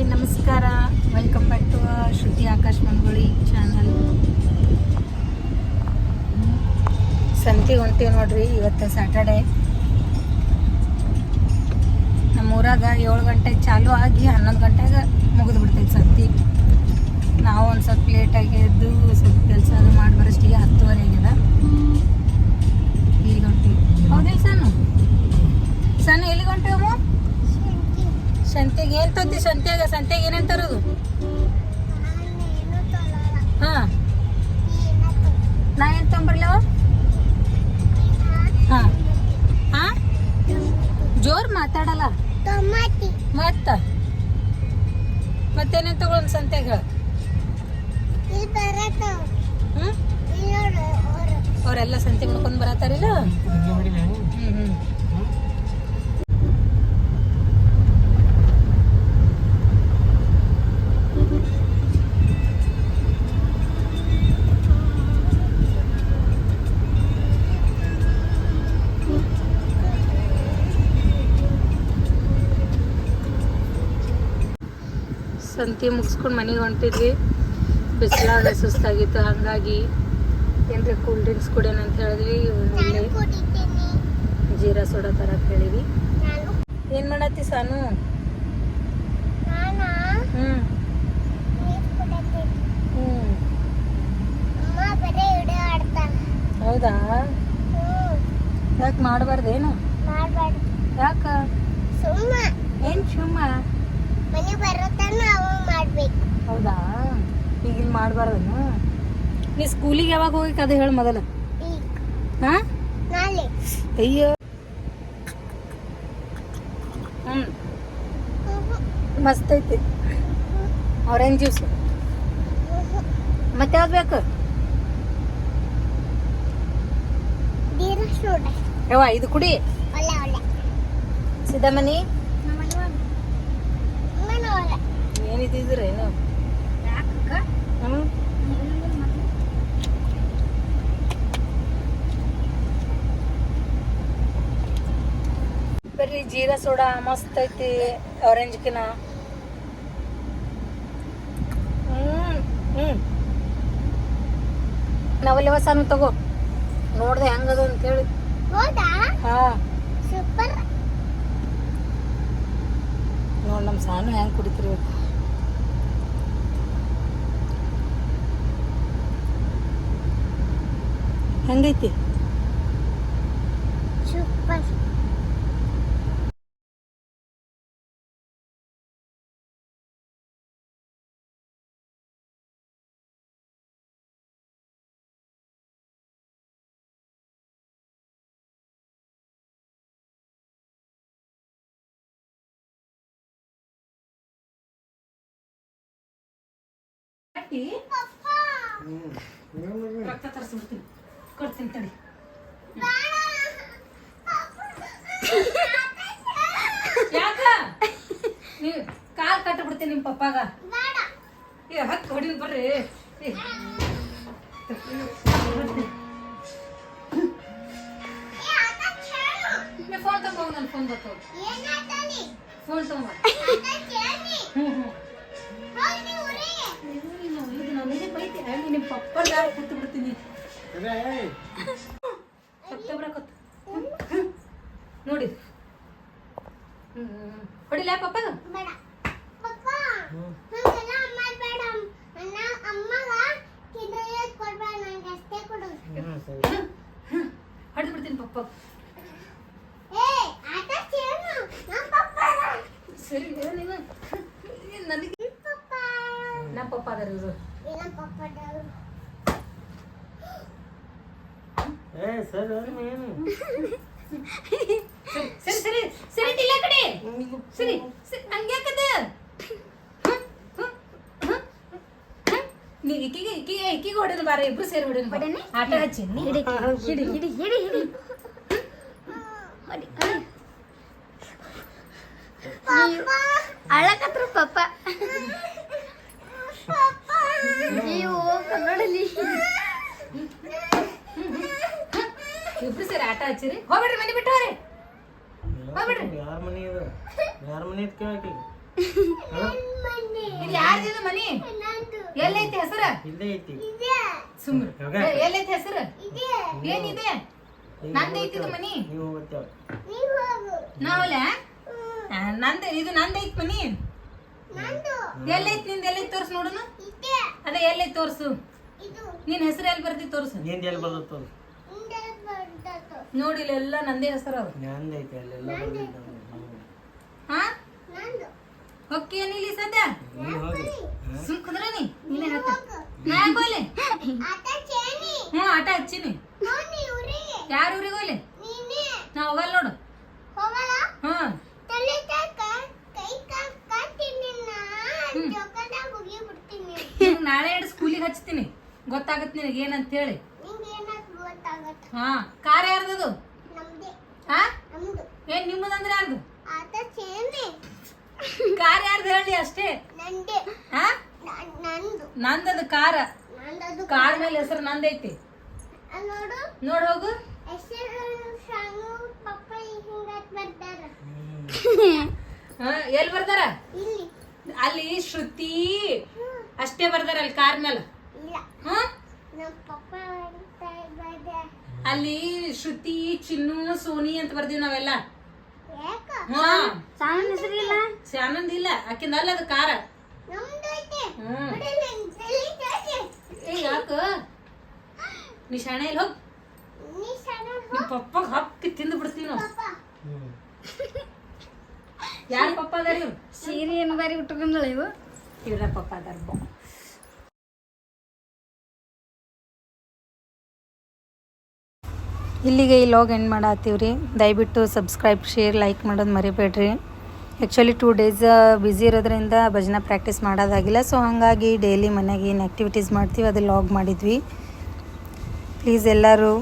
Hi, ನಮಸ್ಕಾರ. Welcome back to Shruti Akash Mangoli channel ಸಂತಿ ಹೊಂಟೀವಿ ನೋಡ್ರಿ, ಇವತ್ತು ಸ್ಯಾಟರ್ಡೆ ನಮ್ಮ ಊರಾಗ ಏಳು ಗಂಟೆಗೆ ಚಾಲು ಆಗಿ ಹನ್ನೊಂದು ಗಂಟೆಗೆ ಮುಗಿದು ಬಿಡ್ತೈತೆ ಸಂತಿ. ನಾವು ಒಂದು ಸ್ವಲ್ಪ ಲೇಟಾಗಿ ಎದ್ದು ಸ್ವಲ್ಪ ಕೆಲಸ ಅದು ಮಾಡಿ ಬರೋಷ್ಟಿಗೆ ಹತ್ತುವರೆ ಆಗ್ಯದ. ಈಗ ಹೊಂಟೀವಿ. ಹೌದಿಲ್ಲ ಸಣ್ಣ ಸಣ್ಣ ಎಲ್ಲಿಗೆ ಹೊಂಟೇವು ಸಂತೆಗೆ ಏನು ತಂದಿ ಸಂತ್ಯಾಗ ಸಂತೆಗೆ ಏನೇನು ತರೋದು ಹಾಂ. ನಾ ಏನು ತೊಂಬರ್ಲವ ಹಾಂ. ಹಾಂ? ಜೋರ್ ಮಾತಾಡಲ್ಲ? ಮತ್ತ? ಮತ್ತೇನೇನು ತಗೊಳ್ ಸಂತೆಗೆ ಅವರೆಲ್ಲ ಸಂತೆ ಮಾಡ್ಕೊಂಡು ಬರತ್ತಾರಿಲ್ಲ? ಹ್ಞೂ ಹ್ಞೂ ಸಂತೆ ಮುಗಿಸ್ಕೊಂಡು ಮನೆಗೆ ಹೊಂಟಿದ್ವಿ. ಬಿಸಿಲಾಗ ಸುಸ್ತಾಗಿತ್ತು. ಹಾಗಾಗಿ ಏನ್ರಿ ಕೂಲ್ ಡ್ರಿಂಕ್ಸ್ ಕುಡಿಯೋಣ ಅಂತ ಹೇಳಿದ್ವಿ. ಇಲ್ಲಿ ಜೀರಾ ಸೋಡಾ ಥರ ಹೇಳಿವಿ ನಾನು ಏನು ಮಾಡತ್ತಿ ಸಾನು? ಹ್ಞೂ ಹೌದಾ? ಯಾಕೆ ಮಾಡಬಾರ್ದೇನು? ಮಾಡಬಾರ್ದು. ಯಾಕೆ? ಸುಮ್ಮ. ಏನು ಸುಮ್ಮ? ಮನೆ ಬರುತ್ತಾನ ಅವಾಗ ಮಾಡ್ಬೇಕು. ಹೌದಾ? ಈಗಿನ ಮಾಡಬಾರ್ದನು? ನೀ ಸ್ಕೂಲಿಗೆ ಯಾವಾಗ ಹೋಗಿ ಅದು ಹೇಳು ಮೊದಲು. ಹಾ? ನಾಳೆ. ಅಯ್ಯೋ. ಹ್ಮ್. ಮಸ್ತ್ ಐತಿ. ಆರೆಂಜ್ ಜ್ಯೂಸ್ ಮತ್ತೆ ಯಾವ್ದು ಬೇಕು? ಯವ್ವ ಇದು ಕುಡಿ. ಒಳ್ಳೆ ಒಳ್ಳೆ. ಸಿದ್ದಮ್ಮನಿ ಅಮ್ಮನ ಒಳ್ಳೆ ಏನಿದ್ದಿದ್ರೆ ಏನು ಬರ್ರಿ ಜೀರಾ ಸೋಡಾ ಮಸ್ತ್ ಐತಿ ಆರೆಂಜ್ಕಿನ ಹ್ಮ್ ಹ್ಮ್. ನಾವಲ್ಲಿ ಹೊಸಾನು ತಗೋ. ನೋಡ್ದೆ ಹೆಂಗದು ಅಂತ ಹೇಳಿ. ಹಾ. ಸೂಪರ್. ನೋಡ್ ನಮ್ಮ ಸಾನು ಹೆಂಗ್ ಕುಡಿತಿರ್ಬೇಕು. ಹೆಂಗೈತಿ ಸೂಪರ್ ರಕ್ತ ತರಿಸ್ಬಿಡ್ತೀನಿ ಕೊಡ್ತೀನಿ ತಡಿ. ಯಾಕ? ನೀವು ಕಾಲ್ ಕಟ್ಟ ಬಿಡ್ತೀನಿ ನಿಮ್ಮ ಪಪ್ಪಾಗ. ಏ ಹತ್ತು ಹೊಡಿದ್ ಬರ್ರಿ. ಫೋನ್ ತಗೋ ನನ್ನ ಫೋನ್ ಬರ್ತಾವ ಫೋನ್ ತಗೋ. ಹ್ಞೂ ಹ್ಞೂ ಇದು ನನಗೆ ಬೈತಿ ನಿಮ್ಮ ಪಪ್ಪ ಯಾರು ಕೂತು ಬಿಡ್ತೀನಿ ನೋಡಿ. ಹೊಡಿಲ ಪಪ್ಪ ಬೇಡ. ಪಪ್ಪ ನಂಗೆಲ್ಲ ಅಮ್ಮ ಬೇಡ. ಅಮ್ಮ ಅಮ್ಮಗ ಕಿಂಡ್ರೆ ಕೊಡ್ಬೇಡ. ನಂಗೆ ಅಷ್ಟೇ ಕೊಡು. ಹೊಡೆದು ಬಿಡ್ತೀನಿ ಪಪ್ಪ ಸರಿ ನೀನು ನನಗೆ? ಪಪ್ಪ ನಮ್ಮ ಪಪ್ಪ ಅದಾರ ಇವರು ಇಲ್ಲ ಪಪ್ಪ ಡೌ ಏ ಸರ್ ಏನು ಸರಿ ಸರಿ ಸರಿ ಇಲ್ಲ ಕಡೆ ಸರಿ ಸರಿ ಹಂಗ್ಯಾಕದ ನೀ ಇಕ್ಕಿಗೆ ಇಕ್ಕಿಗೆ ಇಕ್ಕಿಗೆ ಹೊಡೆದು ಬಾರ ಇಬ್ರು ಸೇರಿ ಹೊಡೆದು ಹೊಡೆನೆ? ಆಟ ಹಚ್ಚಿ ಹಿಡಿ ಹಿಡಿ ಹಿಡಿ ಹಿಡಿ ಹಿಡಿ ಹೊಡಿ ಹೊಡಿ ಅಳಕತ್ರ ಪಪ್ಪ ನೀವು ಕನ್ನಡಲಿ ಇಬ್ರು ಸೇರಿ ಆಟ ಹಚ್ಚಿರಿ. ಹೋಗ್ಬೇಡ್ರಿ ಮನೆ ಬಿಟ್ಟು ಹೋಗ್ರಿ. ಹೋಗ್ಬಿಡ್ರಿ. ಯಾರ ಮನೆ ಇದು ಯಾರ ಮನೆ ಇದ್ ಕೇಳಕ್ಕೆ ಮನೆ ಇದು ಯಾರ್ದಿದು ಮನಿ? ನಂದು ಎಲ್ಲೈತಿ ಹೆಸರು? ಇಲ್ಲೇ ಐತಿ. ಇದೆ. ಸುಮ್ರು. ಎಲ್ಲೈತಿ ಹೆಸರು? ಇದೆ. ಏನಿದೆ? ನಂದೈತಿ ಇದು ಮನಿ. ನಾವಲ್ಲ? ನಂದ ಇದು ನಂದೈತಿ ಮನಿ. ನಂದು. ಎಲ್ಲೈತಿ ನಿಂದ ಎಲ್ಲೈತಿ ತೋರ್ಸು ನೋಡುನು? ಇದೆ. ಅದೇ ಎಲ್ಲೈತಿ ತೋರ್ಸು. ಇದು. ನಿನ್ ಹೆಸರು ಎಲ್ಲಿ ಬರ್ತಿ ತೋರ್ಸು? ನಿಂದ ಎಲ್ಲಿ ಬರ್ತದೆ ಬರ್ದದ್ದು ನೋಡಿ ಎಲ್ಲ ನಂದೇ ಹೆಸರು ಅವ ನಂದ ಐತಿ ಅಲ್ಲೆಲ್ಲ ಹಾ? ನಂದು. ಹೊಕ್ಕಿ ಏನಿಲ್ಲ ಸದ್ಯ? ಸುಮ್ ಕುಂದ್ರ ನೀ. ನೀನೇ ಹತ್ತ ಹೋಗು. ನಾ ಯಾಕ್ ಹೋಗ್ಲಿ? ಹ್ಞೂ ಆಟ ಹಚ್ಚಿನಿ. ಯಾರು ಊರಿಗೆ. ಯಾರ ಊರಿಗೆ ಹೋಗ್ಲಿ? ನೀನೇ. ನಾ ಹೋಗಲ್ಲ ನೋಡು. ನಿನಗ್ ನಾಳೆ ಎರಡು ಸ್ಕೂಲಿಗೆ ಹಚ್ತೀನಿ. ಗೊತ್ತಾಗತ್ತೆ ನಿನಗೆ ಏನಂತ ಹೇಳಿ ಹಾ ಕಾರ್ ಯಾರ್ದದು? ಹಾ? ಏನ್ ನಿಮ್ಮದಂದ್ರೆ ಯಾರ್ದು? ಕಾರ್ ಯಾರ್ದು ಹೇಳಿ ಅಷ್ಟೇ? ಹಾ? ನಂದದು ಕಾರ. ಕಾರ್ ಮೇಲೆ ಹೆಸರು ನಂದೈತಿ. ನೋಡು. ಹೋಗು. ಎಲ್ಲಿ ಬರ್ತಾರ. ಇಲ್ಲಿ. ಅಲ್ಲಿ ಶ್ರುತಿ. ಅಷ್ಟೇ ಬರ್ತಾರ ಅಲ್ಲಿ ಕಾರ್ ಮೇಲೆ. ಹಾ ಅಲ್ಲಿ ಶ್ರುತಿ ಚಿನ್ನು ಸೋನಿ ಅಂತ ಬರ್ದೀವಿ ನಾವೆಲ್ಲ. ಯಾಕ? ಹಾ. ಸಾವನ್ ಹೆಸರಿಲ್ಲ? ಇಲ್ಲ. ಆಕಿಂದ ಅಲ್ಲ ಅದು ಕಾರ ಯಾಕ? ನೀ ಶಾಣೆ ಇಲ್ಲಿ ಹೋಗ್. ನಿಮ್ ಪಪ್ಪಗ್ ಹಕ್ಕಿ ತಿಂದು ಬಿಡ್ತೀವಿ ನಾವು. ಯಾರ ಪಪ್ಪ ಅದಾರ ಇವ್ರು? ಸೀರೆ ಏನು ಬಾರಿ ಉಟ್ಕೊಂಡಳ ಇವು. ಇವ್ರ ಪಪ್ಪ ಅದಾರ ಇಲ್ಲಿಗೆ ಈ ಲಾಗ್ ಎಂಡ್ ರೀ ದಯವಿಟ್ಟು ಸಬ್ಸ್ಕ್ರೈಬ್ ಶೇರ್ ಲೈಕ್ ಮಾಡೋದು ಮರಿಬೇಡ್ರಿ. ಆ್ಯಕ್ಚುಲಿ ಟೂ ಡೇಸ್ ಬ್ಯುಸಿ ಇರೋದ್ರಿಂದ ಭಜನಾ ಪ್ರಾಕ್ಟೀಸ್ ಮಾಡೋದಾಗಿಲ್ಲ. ಸೊ ಹಾಗಾಗಿ ಡೈಲಿ ಮನೆಗೆ ಏನು ಆ್ಯಕ್ಟಿವಿಟೀಸ್ ಮಾಡ್ತೀವಿ, ಅದು ಲಾಗ್ ಮಾಡಿದ್ವಿ. ಪ್ಲೀಸ್ ಎಲ್ಲರೂ